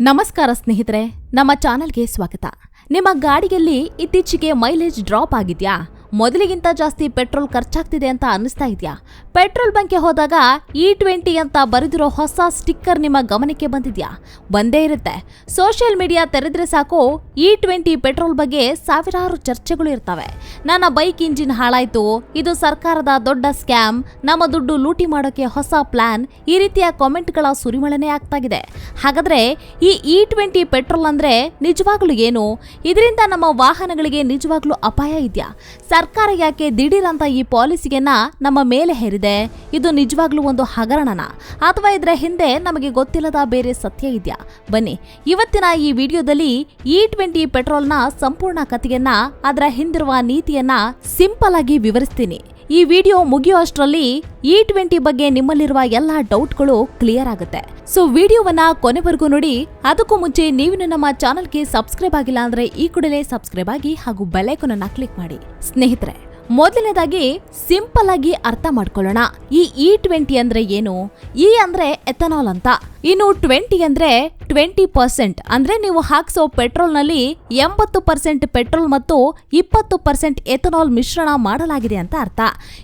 ನಮಸ್ಕಾರ ಸ್ನೇಹಿತರೆ ನಮ್ಮ ಚಾನೆಲ್ಗೆ ಸ್ವಾಗತ. ನಿಮ್ಮ ಗಾಡಿಯಲ್ಲಿ ಇತ್ತೀಚೆಗೆ ಮೈಲೇಜ್ ಡ್ರಾಪ್ ಆಗಿದ್ಯಾ? ಮೊದಲಿಗಿಂತ ಜಾಸ್ತಿ ಪೆಟ್ರೋಲ್ ಖರ್ಚಾಗ್ತಿದೆ ಅಂತ ಅನ್ನಿಸ್ತಾ ಇದೆಯಾ? ಪೆಟ್ರೋಲ್ ಬಂಕ್ಗೆ ಹೋದಾಗ ಇ ಟ್ವೆಂಟಿ ಅಂತ ಬರೆದಿರೋ ಹೊಸ ಸ್ಟಿಕ್ಕರ್ ನಿಮ್ಮ ಗಮನಕ್ಕೆ ಬಂದಿದ್ಯಾ? ಬಂದೇ ಇರುತ್ತೆ. ಸೋಷಿಯಲ್ ಮೀಡಿಯಾ ತೆರೆದ್ರೆ ಸಾಕು ಇ ಟ್ವೆಂಟಿ ಪೆಟ್ರೋಲ್ ಬಗ್ಗೆ ಸಾವಿರಾರು ಚರ್ಚೆಗಳು ಇರ್ತವೆ. ನನ್ನ ಬೈಕ್ ಇಂಜಿನ್ ಹಾಳಾಯ್ತು, ಇದು ಸರ್ಕಾರದ ದೊಡ್ಡ ಸ್ಕ್ಯಾಮ್, ನಮ್ಮ ದುಡ್ಡು ಲೂಟಿ ಮಾಡೋಕೆ ಹೊಸ ಪ್ಲಾನ್, ಈ ರೀತಿಯ ಕಾಮೆಂಟ್ಗಳ ಸುರಿಮಳನೆ ಆಗ್ತಾಗಿದೆ. ಹಾಗಾದ್ರೆ ಈ ಇ ಟ್ವೆಂಟಿ ಪೆಟ್ರೋಲ್ ಅಂದ್ರೆ ನಿಜವಾಗ್ಲೂ ಏನು? ಇದರಿಂದ ನಮ್ಮ ವಾಹನಗಳಿಗೆ ನಿಜವಾಗ್ಲೂ ಅಪಾಯ ಇದೆಯಾ? ಸರ್ಕಾರ ಯಾಕೆ ದಿಢೀರ್ ಅಂತ ಈ ಪಾಲಿಸಿಯನ್ನ ನಮ್ಮ ಮೇಲೆ ಹೇರಿದೆ? ಇದು ನಿಜವಾಗ್ಲೂ ಒಂದು ಹಗರಣನ? ಅಥವಾ ಇದರ ಹಿಂದೆ ನಮಗೆ ಗೊತ್ತಿಲ್ಲದ ಬೇರೆ ಸತ್ಯ ಇದೆಯಾ? ಬನ್ನಿ, ಇವತ್ತಿನ ಈ ವಿಡಿಯೋದಲ್ಲಿ ಇ ಟ್ವೆಂಟಿ ಪೆಟ್ರೋಲ್ನ ಸಂಪೂರ್ಣ ಕಥೆಯನ್ನ ಅದರ ಹಿಂದಿರುವ ನೀತಿಯನ್ನ ಸಿಂಪಲ್ ಆಗಿ ವಿವರಿಸ್ತೀನಿ. ಈ ವಿಡಿಯೋ ಮುಗಿಯುವಷ್ಟರಲ್ಲಿ ಇ ಟ್ವೆಂಟಿ ಬಗ್ಗೆ ನಿಮ್ಮಲ್ಲಿರುವ ಎಲ್ಲಾ ಡೌಟ್ಗಳು ಕ್ಲಿಯರ್ ಆಗುತ್ತೆ. ಸೊ ವಿಡಿಯೋವನ್ನ ಕೊನೆವರೆಗೂ ನೋಡಿ, ಅದಕ್ಕೂ ಮುಂಚೆ ನೀವು ನಮ್ಮ ಚಾನಲ್ಗೆ ಸಬ್ಸ್ಕ್ರೈಬ್ ಆಗಿಲ್ಲ ಅಂದ್ರೆ ಈ ಕೂಡಲೇ ಸಬ್ಸ್ಕ್ರೈಬ್ ಆಗಿ ಹಾಗೂ ಬೆಲೈಕನ್ ಅನ್ನ ಕ್ಲಿಕ್ ಮಾಡಿ. ಸ್ನೇಹಿತರೆ, ಮೊದಲನೇದಾಗಿ ಸಿಂಪಲ್ ಆಗಿ ಅರ್ಥ ಮಾಡ್ಕೊಳ್ಳೋಣ. ಈ ಇ ಟ್ವೆಂಟಿ ಅಂದ್ರೆ ಏನು? ಇ ಅಂದ್ರೆ ಎಥನಾಲ್ ಅಂತ. ಇನ್ನು ಟ್ವೆಂಟಿ ಅಂದ್ರೆ ಟ್ವೆಂಟಿ ಪರ್ಸೆಂಟ್ ಅಂದ್ರೆ ನೀವು ಹಾಕ್ಸೋ ಪೆಟ್ರೋಲ್ನಲ್ಲಿ ಎಂಬತ್ತು ಪರ್ಸೆಂಟ್ ಪೆಟ್ರೋಲ್ ಮತ್ತು ಇಪ್ಪತ್ತು ಪರ್ಸೆಂಟ್ ಎಥನಾಲ್ ಮಿಶ್ರಣ ಮಾಡಲಾಗಿದೆ ಅಂತ ಅರ್ಥ.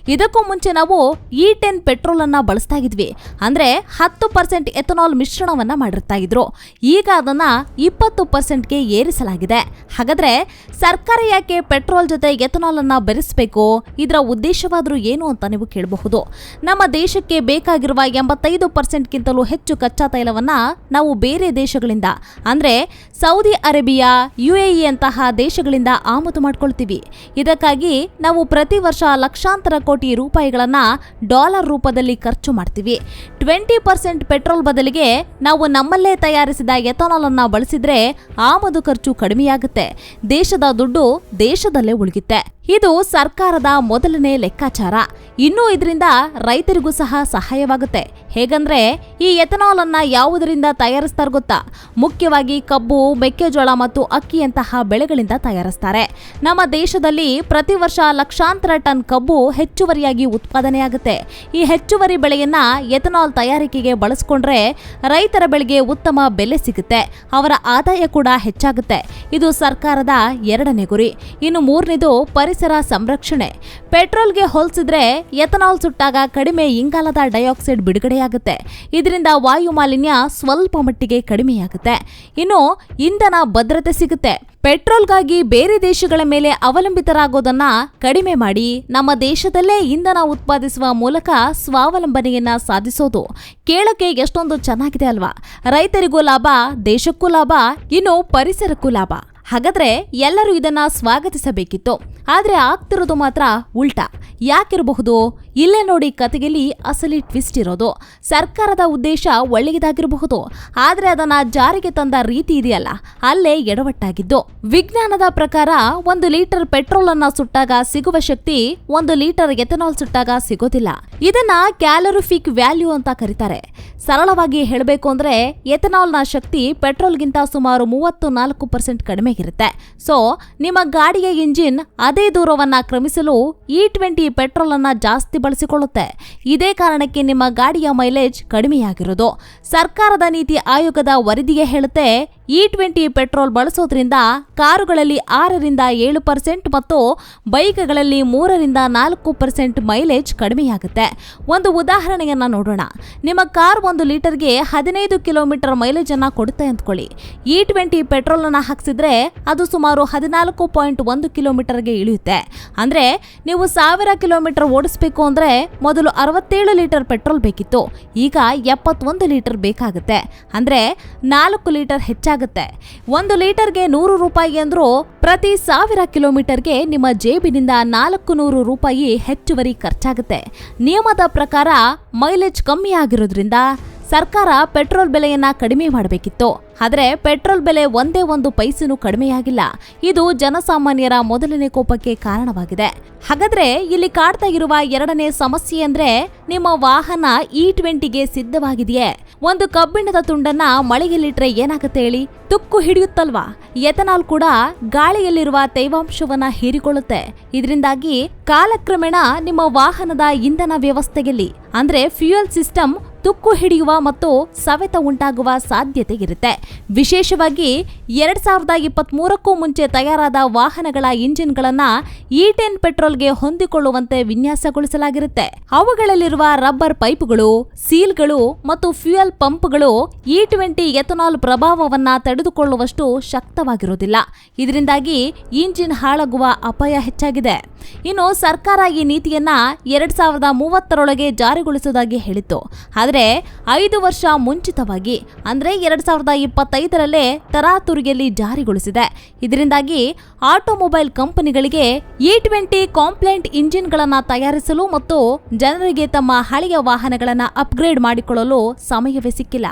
ಇದಕ್ಕೂ ಮುಂಚೆ ನಾವು ಇ ಟೆನ್ ಪೆಟ್ರೋಲ್ ಅನ್ನ ಬಳಸ್ತಾ ಇದ್ವಿ. ಅಂದ್ರೆ ಹತ್ತು ಪರ್ಸೆಂಟ್ ಎಥನಾಲ್ ಮಿಶ್ರಣವನ್ನ ಮಾಡಿರ್ತಾ ಇದ್ರು. ಈಗ ಅದನ್ನ ಇಪ್ಪತ್ತು ಪರ್ಸೆಂಟ್ಗೆ ಏರಿಸಲಾಗಿದೆ. ಹಾಗಾದ್ರೆ ಸರ್ಕಾರ ಯಾಕೆ ಪೆಟ್ರೋಲ್ ಜೊತೆ ಎಥನಾಲ್ ಅನ್ನ ಬೆರೆಸಬೇಕು? ಇದರ ಉದ್ದೇಶವಾದರೂ ಏನು ಅಂತ ನೀವು ಕೇಳಬಹುದು. ನಮ್ಮ ದೇಶಕ್ಕೆ ಬೇಕಾಗಿರುವ ಎಂಬತ್ತೈದು ಪರ್ಸೆಂಟ್ಗಿಂತಲೂ ಹೆಚ್ಚು ಕಚ್ಚಾ ತೈಲವನ್ನ ನಾವು ಬೇರೆ ದೇಶಗಳಿಂದ. ಅಂದ್ರೆ ಸೌದಿ ಅರೇಬಿಯಾ ಯು ಎ ಅಂತಹ ದೇಶಗಳಿಂದ ಆಮದು ಮಾಡ್ಕೊಳ್ತೀವಿ. ಇದಕ್ಕಾಗಿ ನಾವು ಪ್ರತಿ ವರ್ಷ ಲಕ್ಷಾಂತರ ಕೋಟಿ ರೂಪಾಯಿಗಳನ್ನು ಡಾಲರ್ ರೂಪದಲ್ಲಿ ಖರ್ಚು ಮಾಡ್ತೀವಿ. ಟ್ವೆಂಟಿ ಪರ್ಸೆಂಟ್ ಪೆಟ್ರೋಲ್ ಬದಲಿಗೆ ನಾವು ನಮ್ಮಲ್ಲೇ ತಯಾರಿಸಿದ ಎಥನಾಲ್ ಬಳಸಿದರೆ ಬಳಸಿದ್ರೆ ಆಮದು ಖರ್ಚು ಕಡಿಮೆಯಾಗುತ್ತೆ. ದೇಶದ ದುಡ್ಡು ದೇಶದಲ್ಲೇ ಉಳಿಯುತ್ತೆ. ಇದು ಸರ್ಕಾರದ ಮೊದಲನೇ ಲೆಕ್ಕಾಚಾರ. ಇನ್ನೂ ಇದರಿಂದ ರೈತರಿಗೂ ಸಹ ಸಹಾಯವಾಗುತ್ತೆ. ಹೇಗಂದ್ರೆ ಈ ಎಥನಾಲ್ ಅನ್ನ ಯಾವುದರಿಂದ ತಯಾರಿಸ್ತಾರೆ ಗೊತ್ತಾ? ಮುಖ್ಯವಾಗಿ ಕಬ್ಬು, ಮೆಕ್ಕೆಜೋಳ ಮತ್ತು ಅಕ್ಕಿಯಂತಹ ಬೆಳೆಗಳಿಂದ ತಯಾರಿಸ್ತಾರೆ. ನಮ್ಮ ದೇಶದಲ್ಲಿ ಪ್ರತಿ ವರ್ಷ ಲಕ್ಷಾಂತರ ಟನ್ ಕಬ್ಬು ಹೆಚ್ಚುವರಿಯಾಗಿ ಉತ್ಪಾದನೆಯಾಗುತ್ತೆ ಈ ಹೆಚ್ಚುವರಿ ಬೆಳೆಯನ್ನ ಎಥನಾಲ್ ತಯಾರಿಕೆಗೆ ಬಳಸ್ಕೊಂಡ್ರೆ ರೈತರ ಬೆಳೆಗೆ ಉತ್ತಮ ಬೆಲೆ ಸಿಗುತ್ತೆ. ಅವರ ಆದಾಯ ಕೂಡ ಹೆಚ್ಚಾಗುತ್ತೆ. ಇದು ಸರ್ಕಾರದ ಎರಡನೇ ಗುರಿ. ಇನ್ನು ಮೂರನೇದು ಪರಿಸರ ಸಂರಕ್ಷಣೆ. ಪೆಟ್ರೋಲ್ಗೆ ಹೋಲಿಸಿದ್ರೆ ಎಥನಾಲ್ ಸುಟ್ಟಾಗ ಕಡಿಮೆ ಇಂಗಾಲದ ಡೈಆಕ್ಸೈಡ್ ಬಿಡುಗಡೆಯಾಗುತ್ತೆ ಇದರಿಂದ ವಾಯು ಮಾಲಿನ್ಯ ಸ್ವಲ್ಪ ಮಟ್ಟಿಗೆ ಕಡಿಮೆಯಾಗುತ್ತೆ. ಇನ್ನು ಇಂಧನ ಭದ್ರತೆ ಸಿಗುತ್ತೆ. ಪೆಟ್ರೋಲ್ಗಾಗಿ ಬೇರೆ ದೇಶಗಳ ಮೇಲೆ ಅವಲಂಬಿತರಾಗೋದನ್ನ ಕಡಿಮೆ ಮಾಡಿ ನಮ್ಮ ದೇಶದಲ್ಲೇ ಇಂಧನ ಉತ್ಪಾದಿಸುವ ಮೂಲಕ ಸ್ವಾವಲಂಬನೆಯನ್ನ ಸಾಧಿಸೋದು. ಕೇಳಕ್ಕೆ ಎಷ್ಟೊಂದು ಚೆನ್ನಾಗಿದೆ ಅಲ್ವಾ? ರೈತರಿಗೂ ಲಾಭ, ದೇಶಕ್ಕೂ ಲಾಭ, ಇನ್ನು ಪರಿಸರಕ್ಕೂ ಲಾಭ. ಹಾಗಾದ್ರೆ ಎಲ್ಲರೂ ಇದನ್ನ ಸ್ವಾಗತಿಸಬೇಕಿತ್ತು. ಆದ್ರೆ ಆಗ್ತಿರೋದು ಮಾತ್ರ ಉಲ್ಟಾ. ಯಾಕಿರಬಹುದು? ಇಲ್ಲೇ ನೋಡಿ ಕತೆಗೆಲಿ ಅಸಲಿ ಟ್ವಿಸ್ಟ್ ಇರೋದು. ಸರ್ಕಾರದ ಉದ್ದೇಶ ಒಳ್ಳೆಯದಾಗಿರಬಹುದು, ಆದರೆ ಅದನ್ನ ಜಾರಿಗೆ ತಂದ ರೀತಿ ಇದೆಯಲ್ಲ, ಅಲ್ಲೇ ಎಡವಟ್ಟಾಗಿದ್ದು. ವಿಜ್ಞಾನದ ಪ್ರಕಾರ ಒಂದು ಲೀಟರ್ ಪೆಟ್ರೋಲ್ ಅನ್ನ ಸುಟ್ಟಾಗ ಸಿಗುವ ಶಕ್ತಿ ಒಂದು ಲೀಟರ್ ಎಥನಾಲ್ ಸುಟ್ಟಾಗ ಸಿಗೋದಿಲ್ಲ. ಇದನ್ನ ಕ್ಯಾಲೋರಿಫಿಕ್ ವ್ಯಾಲ್ಯೂ ಅಂತ ಕರೀತಾರೆ. ಸರಳವಾಗಿ ಹೇಳಬೇಕು ಅಂದ್ರೆ ಎಥನಾಲ್ನ ಶಕ್ತಿ ಪೆಟ್ರೋಲ್ಗಿಂತ ಸುಮಾರು ಮೂವತ್ತು ನಾಲ್ಕು ಪರ್ಸೆಂಟ್ ಕಡಿಮೆ ಇರುತ್ತೆ. ಸೊ ನಿಮ್ಮ ಗಾಡಿಯ ಇಂಜಿನ್ ಅದೇ ದೂರವನ್ನ ಕ್ರಮಿಸಲು ಇ ಟ್ವೆಂಟಿ ಪೆಟ್ರೋಲ್ ಅನ್ನ ಜಾಸ್ತಿ ಬಳಸಿಕೊಳ್ಳುತ್ತೆ ಇದೇ ಕಾರಣಕ್ಕೆ ನಿಮ್ಮ ಗಾಡಿಯ ಮೈಲೇಜ್ ಕಡಿಮೆಯಾಗಿರೋದು ಸರ್ಕಾರದ ನೀತಿ ಆಯೋಗದ ವರದಿಯೇ ಹೇಳುತ್ತೆ ಇ ಟ್ವೆಂಟಿ ಪೆಟ್ರೋಲ್ ಬಳಸೋದ್ರಿಂದ ಕಾರುಗಳಲ್ಲಿ ಆರರಿಂದ ಏಳು ಪರ್ಸೆಂಟ್ ಮತ್ತು ಬೈಕ್ಗಳಲ್ಲಿ ಮೂರರಿಂದ ನಾಲ್ಕು ಪರ್ಸೆಂಟ್ ಮೈಲೇಜ್ ಕಡಿಮೆಯಾಗುತ್ತೆ. ಒಂದು ಉದಾಹರಣೆಯನ್ನು ನೋಡೋಣ. ನಿಮ್ಮ ಕಾರ್ ಒಂದು ಲೀಟರ್ಗೆ ಹದಿನೈದು ಕಿಲೋಮೀಟರ್ ಮೈಲೇಜ್ ಅನ್ನು ಕೊಡುತ್ತೆ ಅಂದ್ಕೊಳ್ಳಿ. ಇ ಟ್ವೆಂಟಿ ಪೆಟ್ರೋಲ್ ಅನ್ನ ಹಾಕ್ಸಿದ್ರೆ ಅದು ಸುಮಾರು ಹದಿನಾಲ್ಕು ಪಾಯಿಂಟ್ ಒಂದು ಕಿಲೋಮೀಟರ್ಗೆ ಇಳಿಯುತ್ತೆ. ಅಂದ್ರೆ ನೀವು ಸಾವಿರ ಕಿಲೋಮೀಟರ್ ಓಡಿಸ್ಬೇಕು ಅಂದ್ರೆ ಮೊದಲು ಅರವತ್ತೇಳು ಲೀಟರ್ ಪೆಟ್ರೋಲ್ ಬೇಕಿತ್ತು. ಈಗ ಎಪ್ಪತ್ತೊಂದು ಲೀಟರ್ ಬೇಕಾಗುತ್ತೆ. ಅಂದ್ರೆ ನಾಲ್ಕು ಲೀಟರ್ ಹೆಚ್ಚಾಗುತ್ತೆ. ಒಂದು ಲೀಟರ್ಗೆ ನೂರು ರೂಪಾಯಿ ಅಂದ್ರೂ ಪ್ರತಿ ಸಾವಿರ ಕಿಲೋಮೀಟರ್ಗೆ ನಿಮ್ಮ ಜೇಬಿನಿಂದ ನಾಲ್ಕು ನೂರು ರೂಪಾಯಿ ಹೆಚ್ಚುವರಿ ಖರ್ಚಾಗುತ್ತೆ. ನಿಯಮದ ಪ್ರಕಾರ ಮೈಲೇಜ್ ಕಮ್ಮಿ ಆಗಿರೋದ್ರಿಂದ ಸರ್ಕಾರ ಪೆಟ್ರೋಲ್ ಬೆಲೆಯನ್ನ ಕಡಿಮೆ ಮಾಡಬೇಕಿತ್ತು. ಆದರೆ ಪೆಟ್ರೋಲ್ ಬೆಲೆ ಒಂದೇ ಒಂದು ಪೈಸೆನೂ ಕಡಿಮೆಯಾಗಿಲ್ಲ. ಇದು ಜನಸಾಮಾನ್ಯರ ಮೊದಲನೇ ಕೋಪಕ್ಕೆ ಕಾರಣವಾಗಿದೆ. ಹಾಗಾದ್ರೆ ಇಲ್ಲಿ ಕಾಡ್ತಾ ಇರುವ ಎರಡನೇ ಸಮಸ್ಯೆ ಅಂದ್ರೆ ನಿಮ್ಮ ವಾಹನ ಇ ಟ್ವೆಂಟಿಗೆ ಸಿದ್ಧವಾಗಿದೆಯೇ? ಒಂದು ಕಬ್ಬಿಣದ ತುಂಡನ್ನ ಮಳೆಯಲ್ಲಿಟ್ರೆ ಏನಾಗುತ್ತೆ ಹೇಳಿ? ತುಕ್ಕು ಹಿಡಿಯುತ್ತಲ್ವಾ? ಎಥನಾಲ್ ಕೂಡ ಗಾಳಿಯಲ್ಲಿರುವ ತೇವಾಂಶವನ್ನ ಹೀರಿಕೊಳ್ಳುತ್ತೆ. ಇದರಿಂದಾಗಿ ಕಾಲಕ್ರಮೇಣ ನಿಮ್ಮ ವಾಹನದ ಇಂಧನ ವ್ಯವಸ್ಥೆಯಲ್ಲಿ, ಅಂದ್ರೆ ಫ್ಯೂಯಲ್ ಸಿಸ್ಟಮ್ ತುಕ್ಕು ಹಿಡಿಯುವ ಮತ್ತು ಸವೆತ ಉಂಟಾಗುವ ಸಾಧ್ಯತೆ ಇರುತ್ತೆ. ವಿಶೇಷವಾಗಿ ಎರಡ್ ಸಾವಿರದ ಇಪ್ಪತ್ತ್ ಮೂರಕ್ಕೂ ಮುಂಚೆ ತಯಾರಾದ ವಾಹನಗಳ ಇಂಜಿನ್ಗಳನ್ನು ಇ ಟೆನ್ ಪೆಟ್ರೋಲ್ಗೆ ಹೊಂದಿಕೊಳ್ಳುವಂತೆ ವಿನ್ಯಾಸಗೊಳಿಸಲಾಗಿರುತ್ತೆ. ಅವುಗಳಲ್ಲಿರುವ ರಬ್ಬರ್ ಪೈಪ್ಗಳು, ಸೀಲ್ಗಳು ಮತ್ತು ಫ್ಯೂಯಲ್ ಪಂಪ್ಗಳು ಇ ಟ್ವೆಂಟಿ ಎಥನಾಲ್ ಪ್ರಭಾವವನ್ನು ತಡೆದುಕೊಳ್ಳುವಷ್ಟು ಶಕ್ತವಾಗಿರೋದಿಲ್ಲ ಇದರಿಂದಾಗಿ ಇಂಜಿನ್ ಹಾಳಾಗುವ ಅಪಾಯ ಹೆಚ್ಚಾಗಿದೆ. ಇನ್ನು ಸರ್ಕಾರ ಈ ನೀತಿಯನ್ನ ಎರಡ್ ಸಾವಿರದ ಮೂವತ್ತರೊಳಗೆ ಜಾರಿಗೊಳಿಸುವುದಾಗಿ ಹೇಳಿತ್ತು. ಆದರೆ ಐದು ವರ್ಷ ಮುಂಚಿತವಾಗಿ, ಅಂದರೆ ಎರಡು ಸಾವಿರದ ಇಪ್ಪತ್ತೈದರಲ್ಲೇ ತರಾತುರಿಯಲ್ಲಿ ಜಾರಿಗೊಳಿಸಿದೆ. ಇದರಿಂದಾಗಿ ಆಟೋಮೊಬೈಲ್ ಕಂಪನಿಗಳಿಗೆ ಇ ಟ್ವೆಂಟಿ ಕಾಂಪ್ಲೆಂಟ್ ಇಂಜಿನ್ಗಳನ್ನು ತಯಾರಿಸಲು ಮತ್ತು ಜನರಿಗೆ ತಮ್ಮ ಹಳೆಯ ವಾಹನಗಳನ್ನು ಅಪ್ಗ್ರೇಡ್ ಮಾಡಿಕೊಳ್ಳಲು ಸಮಯವೇ ಸಿಕ್ಕಿಲ್ಲ.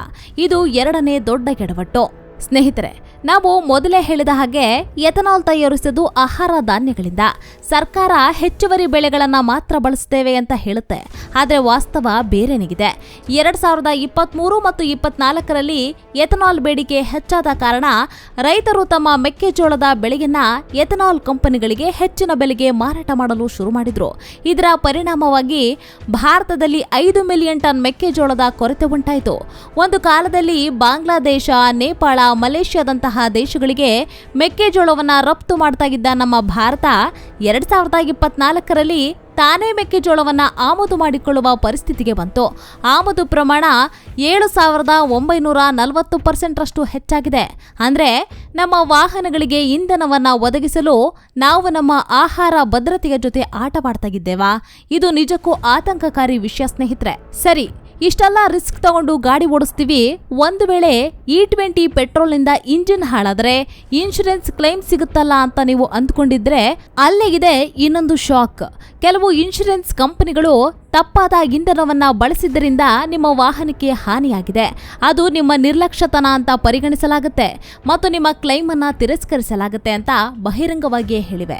ಇದು ಎರಡನೇ ದೊಡ್ಡ ಎಡವಟ್ಟು. ಸ್ನೇಹಿತರೆ ನಾವು ಮೊದಲೇ ಹೇಳಿದ ಹಾಗೆ ಎಥನಾಲ್ ತಯಾರಿಸಿದ್ದು ಆಹಾರ ಧಾನ್ಯಗಳಿಂದ. ಸರ್ಕಾರ ಹೆಚ್ಚುವರಿ ಬೆಳೆಗಳನ್ನ ಮಾತ್ರ ಬಳಸುತ್ತೇವೆ ಅಂತ ಹೇಳುತ್ತೆ. ಆದರೆ ವಾಸ್ತವ ಬೇರೆನಿಗಿದೆ. ಎರಡ್ ಸಾವಿರದ ಇಪ್ಪತ್ತ್ಮೂರು ಮತ್ತು ಇಪ್ಪತ್ನಾಲ್ಕರಲ್ಲಿ ಎಥನಾಲ್ ಬೇಡಿಕೆ ಹೆಚ್ಚಾದ ಕಾರಣ ರೈತರು ತಮ್ಮ ಮೆಕ್ಕೆಜೋಳದ ಬೆಳೆಯನ್ನ ಎಥನಾಲ್ ಕಂಪನಿಗಳಿಗೆ ಹೆಚ್ಚಿನ ಬೆಲೆಗೆ ಮಾರಾಟ ಮಾಡಲು ಶುರು ಮಾಡಿದ್ರು. ಇದರ ಪರಿಣಾಮವಾಗಿ ಭಾರತದಲ್ಲಿ ಐದು ಮಿಲಿಯನ್ ಟನ್ ಮೆಕ್ಕೆಜೋಳದ ಕೊರತೆ ಉಂಟಾಯಿತು. ಒಂದು ಕಾಲದಲ್ಲಿ ಬಾಂಗ್ಲಾದೇಶ, ನೇಪಾಳ, ಮಲೇಷ್ಯಾದಂತಹ ದೇಶಗಳಿಗೆ ಮೆಕ್ಕೆಜೋಳವನ್ನು ರಫ್ತು ಮಾಡ್ತಾ ಇದ್ದ ನಮ್ಮ ಭಾರತ, ಎರಡ್ ಸಾವಿರದ ಇಪ್ಪತ್ನಾಲ್ಕರಲ್ಲಿ ತಾನೇ ಮೆಕ್ಕೆಜೋಳವನ್ನು ಆಮದು ಮಾಡಿಕೊಳ್ಳುವ ಪರಿಸ್ಥಿತಿಗೆ ಬಂತು. ಆಮದು ಪ್ರಮಾಣ ಏಳು ಸಾವಿರದ ಒಂಬೈನೂರ ನಲವತ್ತು ಪರ್ಸೆಂಟ್ರಷ್ಟು ಹೆಚ್ಚಾಗಿದೆ. ಅಂದರೆ ನಮ್ಮ ವಾಹನಗಳಿಗೆ ಇಂಧನವನ್ನು ಒದಗಿಸಲು ನಾವು ನಮ್ಮ ಆಹಾರ ಭದ್ರತೆಯ ಜೊತೆ ಆಟವಾಡ್ತಾ ಇದ್ದೇವಾ? ಇದು ನಿಜಕ್ಕೂ ಆತಂಕಕಾರಿ ವಿಷಯ ಸ್ನೇಹಿತರೆ. ಸರಿ ಇಷ್ಟೆಲ್ಲ ರಿಸ್ಕ್ ತಗೊಂಡು ಗಾಡಿ ಓಡಿಸ್ತೀವಿ. ಒಂದು ವೇಳೆ ಇ ಟ್ವೆಂಟಿ ಪೆಟ್ರೋಲ್ನಿಂದ ಇಂಜಿನ್ ಹಾಳಾದ್ರೆ ಇನ್ಶೂರೆನ್ಸ್ ಕ್ಲೈಮ್ ಸಿಗುತ್ತಲ್ಲ ಅಂತ ನೀವು ಅಂದ್ಕೊಂಡಿದ್ರೆ ಅಲ್ಲೇ ಇದೆ ಇನ್ನೊಂದು ಶಾಕ್. ಕೆಲವು ಇನ್ಶೂರೆನ್ಸ್ ಕಂಪನಿಗಳು ತಪ್ಪಾದ ಇಂಧನವನ್ನ ಬಳಸಿದ್ದರಿಂದ ನಿಮ್ಮ ವಾಹನಕ್ಕೆ ಹಾನಿಯಾಗಿದೆ. ಅದು ನಿಮ್ಮ ನಿರ್ಲಕ್ಷ್ಯತನ ಅಂತ ಪರಿಗಣಿಸಲಾಗುತ್ತೆ ಮತ್ತು ನಿಮ್ಮ ಕ್ಲೈಮ್ ಅನ್ನ ತಿರಸ್ಕರಿಸಲಾಗುತ್ತೆ ಅಂತ ಬಹಿರಂಗವಾಗಿಯೇ ಹೇಳಿವೆ.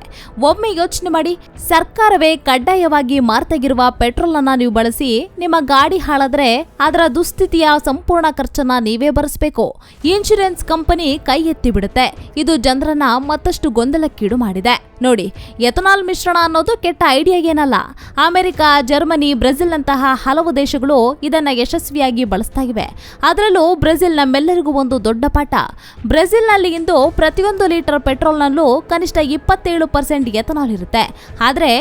ಒಮ್ಮೆ ಯೋಚನೆ ಮಾಡಿ, ಸರ್ಕಾರವೇ ಕಡ್ಡಾಯವಾಗಿ ಮಾರ್ತಾಗಿರುವ ಪೆಟ್ರೋಲ್ ಅನ್ನ ನೀವು ಬಳಸಿ ನಿಮ್ಮ ಗಾಡಿ ಹಾಳಾದ್ರೆ ಅದರ ದುಸ್ಥಿತಿಯ ಸಂಪೂರ್ಣ ಖರ್ಚನ್ನ ನೀವೇ ಭರಿಸಬೇಕು. ಇನ್ಶೂರೆನ್ಸ್ ಕಂಪನಿ ಕೈ ಎತ್ತಿ ಬಿಡುತ್ತೆ. ಇದು ಜನರನ್ನ ಮತ್ತಷ್ಟು ಗೊಂದಲಕ್ಕೀಡು ಮಾಡಿದೆ. ನೋಡಿ, ಎಥನಾಲ್ ಮಿಶ್ರಣ ಅನ್ನೋದು ಕೆಟ್ಟ ಐಡಿಯಾಗೇನಲ್ಲ ಅಮೆರಿಕ, ಜರ್ಮನಿ ಬ್ರೆಜಿಲ್ನಂತಹ ಹಲವು ದೇಶಗಳು ಇದನ್ನ ಯಶಸ್ವಿಯಾಗಿ ಬಳಸ್ತಾ ಇವೆ ಅದರಲ್ಲೂ ಬ್ರೆಜಿಲ್ ನಮ್ಮೆಲ್ಲರಿಗೂ ಒಂದು ದೊಡ್ಡ ಪಾಠ. ಬ್ರೆಜಿಲ್ನಲ್ಲಿ ಇಂದು ಪ್ರತಿಯೊಂದು ಲೀಟರ್ ಪೆಟ್ರೋಲ್ನಲ್ಲೂ ಕನಿಷ್ಠ ಇಪ್ಪತ್ತೇಳು ಪರ್ಸೆಂಟ್ ಎಥನಾಲ್ ಇರುತ್ತೆ. ಆದ್ರೆ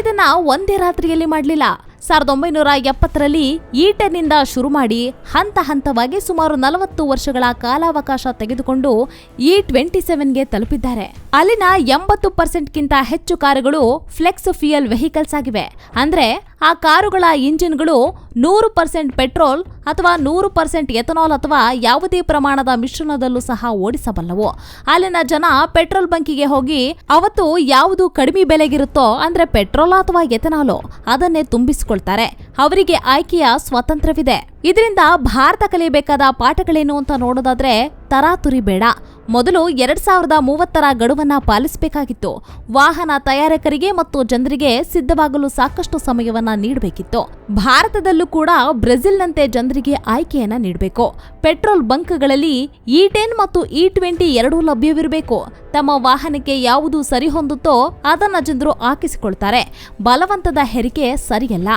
ಇದನ್ನ ಒಂದೇ ರಾತ್ರಿಯಲ್ಲಿ ಮಾಡಲಿಲ್ಲ. ಸಾವಿರದ ಒಂಬೈನೂರ ಎಪ್ಪತ್ತರಲ್ಲಿ ಈಟನಿಂದ ಶುರು ಮಾಡಿ ಹಂತ ಹಂತವಾಗಿ ಸುಮಾರು ನಲವತ್ತು ವರ್ಷಗಳ ಕಾಲಾವಕಾಶ ತೆಗೆದುಕೊಂಡು ಇ ಟ್ವೆಂಟಿ ಸೆವೆನ್ಗೆ ತಲುಪಿದ್ದಾರೆ. ಅಲ್ಲಿನ ಎಂಬತ್ತು ಪರ್ಸೆಂಟ್ಗಿಂತ ಹೆಚ್ಚು ಕಾರುಗಳು ಫ್ಲೆಕ್ಸ್ ಫ್ಯೂಯಲ್ ವೆಹಿಕಲ್ಸ್ ಆಗಿವೆ. ಅಂದ್ರೆ ಆ ಕಾರುಗಳ ಇಂಜಿನ್ಗಳು ನೂರು ಪರ್ಸೆಂಟ್ ಪೆಟ್ರೋಲ್ ಅಥವಾ ನೂರು ಪರ್ಸೆಂಟ್ ಎಥನಾಲ್ ಅಥವಾ ಯಾವುದೇ ಪ್ರಮಾಣದ ಮಿಶ್ರಣದಲ್ಲೂ ಸಹ ಓಡಿಸಬಲ್ಲವು. ಅಲ್ಲಿನ ಜನ ಪೆಟ್ರೋಲ್ ಬಂಕಿಗೆ ಹೋಗಿ, ಅವತ್ತು ಯಾವುದು ಕಡಿಮೆ ಬೆಲೆಗಿರುತ್ತೋ ಅಂದ್ರೆ ಪೆಟ್ರೋಲ್ ಅಥವಾ ಎಥನಾಲು ಅದನ್ನೇ ತುಂಬಿಸಿಕೊಳ್ತಾರೆ. ಅವರಿಗೆ ಆಯ್ಕೆಯ ಸ್ವಾತಂತ್ರ್ಯವಿದೆ. ಇದರಿಂದ ಭಾರತ ಕಲಿಯಬೇಕಾದ ಪಾಠಗಳೇನು ಅಂತ ನೋಡೋದಾದ್ರೆ ತರಾತುರಿ ಬೇಡ. ಮೊದಲು ಎರಡ್ ಸಾವಿರದ ಮೂವತ್ತರ ಗಡುವನ್ನ ಪಾಲಿಸಬೇಕಾಗಿತ್ತು. ವಾಹನ ತಯಾರಕರಿಗೆ ಮತ್ತು ಜನರಿಗೆ ಸಿದ್ಧವಾಗಲು ಸಾಕಷ್ಟು ಸಮಯವನ್ನ ನೀಡಬೇಕಿತ್ತು. ಭಾರತದಲ್ಲೂ ಕೂಡ ಬ್ರೆಜಿಲ್ನಂತೆ ಜನರಿಗೆ ಆಯ್ಕೆಯನ್ನ ನೀಡಬೇಕು. ಪೆಟ್ರೋಲ್ ಬಂಕ್ಗಳಲ್ಲಿ ಇ ಟೆನ್ ಮತ್ತು ಇ ಟ್ವೆಂಟಿ ಎರಡೂ ಲಭ್ಯವಿರಬೇಕು. ತಮ್ಮ ವಾಹನಕ್ಕೆ ಯಾವುದು ಸರಿಹೊಂದುತ್ತೋ ಅದನ್ನ ಜನರು ಹಾಕಿಸಿಕೊಳ್ತಾರೆ. ಬಲವಂತದ ಹೆರಿಗೆ ಸರಿಯಲ್ಲ.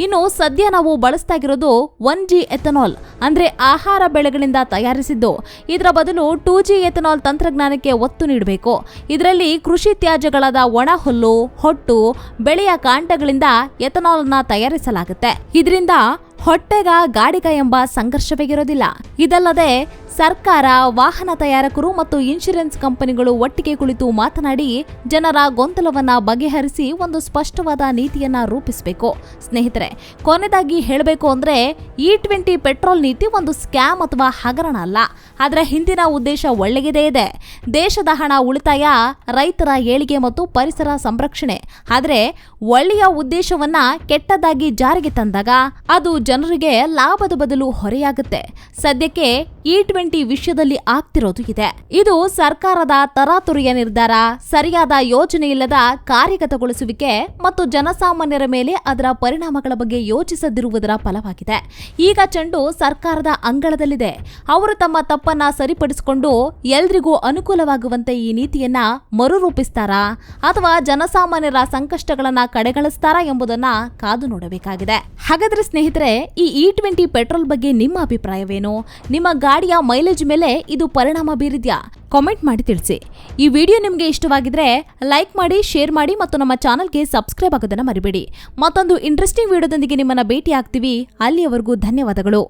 ಇನ್ನು ಸದ್ಯ ನಾವು ಬಳಸ್ತಾ ಇರೋದು ಒನ್ ಜಿ ಎಥನಾಲ್ ಅಂದ್ರೆ ಆಹಾರ ಬೆಳೆಗಳಿಂದ ತಯಾರಿಸಿದ್ದು. ಇದರ ಬದಲು ಟೂ ಜಿ ಎಥನಾಲ್ ತಂತ್ರಜ್ಞಾನಕ್ಕೆ ಒತ್ತು ನೀಡಬೇಕು. ಇದರಲ್ಲಿ ಕೃಷಿ ತ್ಯಾಜ್ಯಗಳಾದ ಒಣ ಹೊಟ್ಟು, ಬೆಳೆಯ ಕಾಂಡಗಳಿಂದ ಎಥನಾಲ್ನ ತಯಾರಿಸಲಾಗುತ್ತೆ. ಇದರಿಂದ ಹೊಟ್ಟೆಗ ಗಾಡಿಗ ಎಂಬ ಸಂಘರ್ಷವೇ ಇರೋದಿಲ್ಲ. ಇದಲ್ಲದೆ ಸರ್ಕಾರ, ವಾಹನ ತಯಾರಕರು ಮತ್ತು ಇನ್ಶೂರೆನ್ಸ್ ಕಂಪನಿಗಳು ಒಟ್ಟಿಗೆ ಕುಳಿತು ಮಾತನಾಡಿ ಜನರ ಗೊಂದಲವನ್ನ ಬಗೆಹರಿಸಿ ಒಂದು ಸ್ಪಷ್ಟವಾದ ನೀತಿಯನ್ನ ರೂಪಿಸಬೇಕು. ಸ್ನೇಹಿತರೆ ಕೊನೆದಾಗಿ ಹೇಳಬೇಕು ಅಂದ್ರೆ ಇ ಟ್ವೆಂಟಿ ಪೆಟ್ರೋಲ್ ನೀತಿ ಒಂದು ಸ್ಕ್ಯಾಮ್ ಅಥವಾ ಹಗರಣ ಅಲ್ಲ. ಅದರ ಹಿಂದಿನ ಉದ್ದೇಶ ಒಳ್ಳೆಯದೇ ಇದೆ. ದೇಶದ ಹಣ ಉಳಿತಾಯ, ರೈತರ ಏಳಿಗೆ ಮತ್ತು ಪರಿಸರ ಸಂರಕ್ಷಣೆ. ಆದರೆ ಒಳ್ಳೆಯ ಉದ್ದೇಶವನ್ನ ಕೆಟ್ಟದಾಗಿ ಜಾರಿಗೆ ತಂದಾಗ ಅದು ಜನರಿಗೆ ಲಾಭದ ಬದಲು ಹೊರೆಯಾಗುತ್ತೆ. ಸದ್ಯಕ್ಕೆ ಇ ಟ್ವೆಂಟಿ ವಿಷಯದಲ್ಲಿ ಆಗ್ತಿರೋದು ಇದೆ. ಇದು ಸರ್ಕಾರದ ತರಾತುರಿಯ ನಿರ್ಧಾರ, ಸರಿಯಾದ ಯೋಜನೆ ಇಲ್ಲದ ಕಾರ್ಯಗತಗೊಳಿಸುವಿಕೆ ಮತ್ತು ಜನಸಾಮಾನ್ಯರ ಮೇಲೆ ಅದರ ಪರಿಣಾಮಗಳ ಬಗ್ಗೆ ಯೋಚಿಸದಿರುವುದರ ಫಲವಾಗಿದೆ. ಈಗ ಚೆಂಡು ಸರ್ಕಾರದ ಅಂಗಳದಲ್ಲಿದೆ. ಅವರು ತಮ್ಮ ತಪ್ಪನ್ನ ಸರಿಪಡಿಸಿಕೊಂಡು ಎಲ್ರಿಗೂ ಅನುಕೂಲವಾಗುವಂತೆ ಈ ನೀತಿಯನ್ನ ಮರುರೂಪಿಸ್ತಾರಾ ಅಥವಾ ಜನಸಾಮಾನ್ಯರ ಸಂಕಷ್ಟಗಳನ್ನ ಕಡೆಗಣಿಸ್ತಾರಾ ಎಂಬುದನ್ನ ಕಾದು ನೋಡಬೇಕಾಗಿದೆ. ಹಾಗಾದ್ರೆ ಸ್ನೇಹಿತರೆ, ಈ ಇ ಟ್ವೆಂಟಿ ಪೆಟ್ರೋಲ್ ಬಗ್ಗೆ ನಿಮ್ಮ ಅಭಿಪ್ರಾಯವೇನು? ನಿಮ್ಮ ಗಾಡಿಯ ಮೈಲೇಜ್ ಮೇಲೆ ಇದು ಪರಿಣಾಮ ಬೀರಿದ್ಯಾ? ಕಾಮೆಂಟ್ ಮಾಡಿ ತಿಳಿಸಿ. ಈ ವಿಡಿಯೋ ನಿಮಗೆ ಇಷ್ಟವಾಗಿದ್ರೆ ಲೈಕ್ ಮಾಡಿ ಶೇರ್ ಮಾಡಿ ಮತ್ತು ನಮ್ಮ ಚಾನಲ್ಗೆ ಸಬ್ಸ್ಕ್ರೈಬ್ ಆಗೋದನ್ನು ಮರಿಬೇಡಿ. ಮತ್ತೊಂದು ಇಂಟ್ರೆಸ್ಟಿಂಗ್ ವಿಡಿಯೋದೊಂದಿಗೆ ನಿಮ್ಮನ್ನು ಭೇಟಿ ಆಗ್ತೀವಿ ಅಲ್ಲಿಯವರೆಗೂ ಧನ್ಯವಾದಗಳು.